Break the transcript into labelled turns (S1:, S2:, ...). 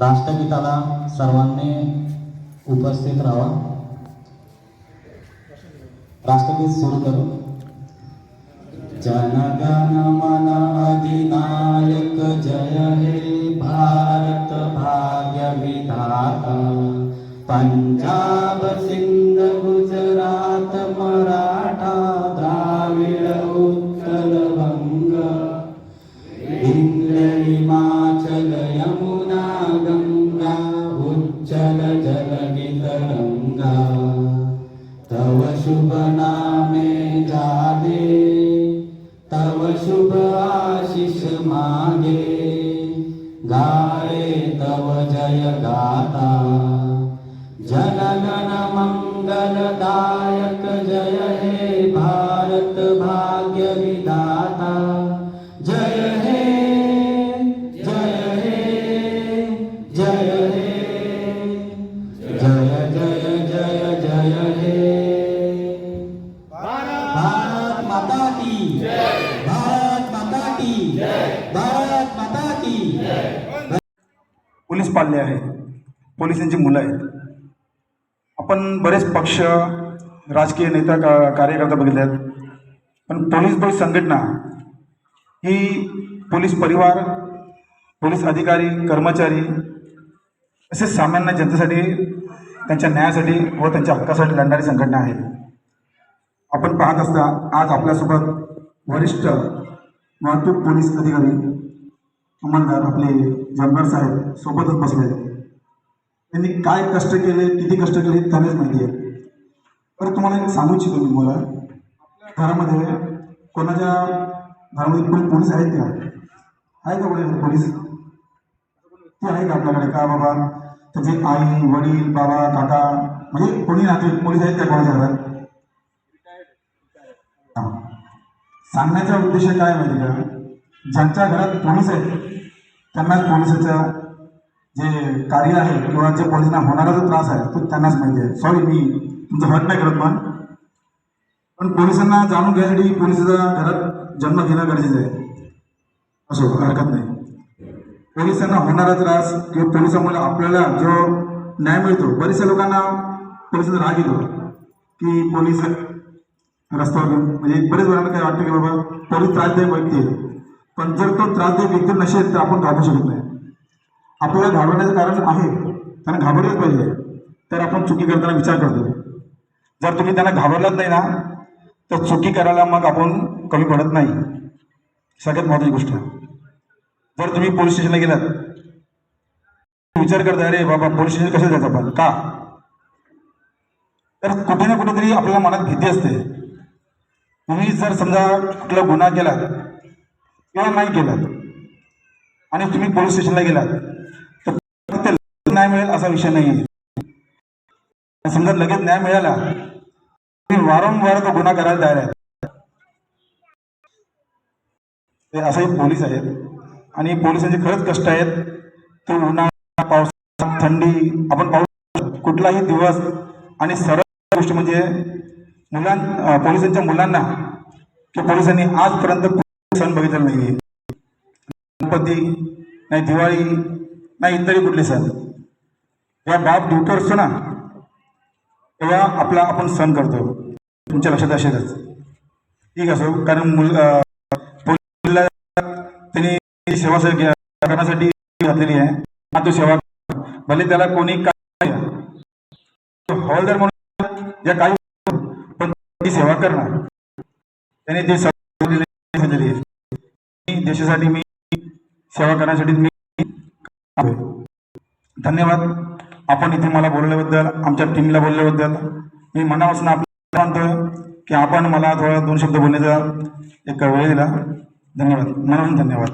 S1: राष्ट्रगीताला सर्वांनी उपस्थित राहा राष्ट्रगीत सुरू करू. जनगण मन अधिनायक जय हे भारत भाग्य विधाता पंजाब सिंध तव शुभ नामे जागे तव शुभ आशिष मागे। गाये तव जय गाता जनगण मंगलदायक जय हे भारत भा
S2: पोलीस पाल्ले आहे पोलिसांची मुलं आहेत. आपण बरेच पक्ष राजकीय नेता का कार्यकर्ता बघितले आहेत पण पोलीस बळ संघटना ही पोलीस परिवार पोलीस अधिकारी कर्मचारी असे सामान्य जनतेसाठी त्यांच्या न्यायासाठी व त्यांच्या हक्कासाठी लढणारी संघटना आहे आपण पाहत असता आज आपल्यासोबत वरिष्ठ वाहतूक पोलीस अधिकारी अंमलदार आपले जमदार साहेब सोबतच बसले. आहेत त्यांनी काय कष्ट केले किती कष्ट केले त्यांनाच माहिती आहे. बरं तुम्हाला एक सांगू इच्छितो मी मला घरामध्ये कोणाच्या घरामध्ये कोणी पोलीस आहेत का? आहे का कोणी पोलीस? ते आहे का आपल्याकडे? का बाबा? त्याचे आई वडील बाबा काका? म्हणजे कोणी राहते पोलीस आहेत त्या कोणाच्या घरात? सांगण्याचा उद्देश काय माहिती का? ज्यांच्या घरात पोलीस आहेत त्यांनाच पोलिसाचं जे कार्य आहे किंवा जे पोलिसांना होणारा जो त्रास आहे तो त्यांनाच माहिती आहे. सॉरी मी तुमचं हट नाही करत पण. पण पोलिसांना जाणून घ्यायसाठी पोलिसाचा घरात जन्म घेणं गरजेचं आहे. असो हरकत नाही. पोलिसांना होणारा त्रास किंवा पोलिसामुळे आपल्याला जो न्याय मिळतो बरेचशा लोकांना पोलिसांचा राग येतो की पोलीस रस्त्यावर म्हणजे बरेच जणांना काय वाटतं की बाबा पोलीस त्रासदायक व्यक्ती आहे. पण जर तो त्रास देत व्यक्ती नसेल तर आपण घाबरू शकत नाही. आपल्याला घाबरण्याचं कारण आहे त्यांना घाबरलंच पाहिजे. तर आपण चुकी करताना विचार करतो. जर तुम्ही त्यांना घाबरलाच नाही ना तर चुकी करायला मग आपण कमी पडत नाही. सगळ्यात महत्वाची गोष्ट. जर तुम्ही पोलीस स्टेशनला गेलात विचार करता अरे बाबा पोलीस स्टेशन कसं जायचं आपण? का? तर कुठे ना कुठेतरी आपल्याला मनात भीती असते. तुम्ही जर समजा कुठला गुन्हा केला किंवा नाही केलं. आणि तुम्ही पोलीस स्टेशनला गेलात. तर लगेच न्याय मिळेल असा विषय नाही आहे समजा लगेच न्याय मिळाला तुम्ही वारंवार तो गुन्हा करायला तयार आहे असे पोलीस आहेत. आणि पोलिसांचे खरंच कष्ट आहेत. तो उन्हाळा पावसाळा थंडी आपण पाहू कुठलाही दिवस आणि सरळ गोष्ट म्हणजे मुलां पोलिसांच्या मुलांना की पोलिसांनी आजपर्यंत सण बघितला नाही गणपती नाही दिवाळी नाही इतरही कुठले सण. या बाप ड्युटी असतो ना तेव्हा आपला आपण सण करतो. तुमच्या लक्षात असेलच. ठीक असो कारण मुल पोलिसला त्यांनी सेवा करण्यासाठी घातलेली आहे. हा तो सेवा भले त्याला कोणी काय हवालदार म्हणून या काही पण ती सेवा करणार. त्याने ते देशासाठी मी सेवा करण्यासाठी मी धन्यवाद. आपण इथे मला बोलल्याबद्दल आमच्या टीमला बोलल्याबद्दल मी मनापासून आपल्याला म्हणतोय की आपण मला थोडा दोन शब्द बोलण्याचा एक वेळ दिला. धन्यवाद. मनापासून धन्यवाद.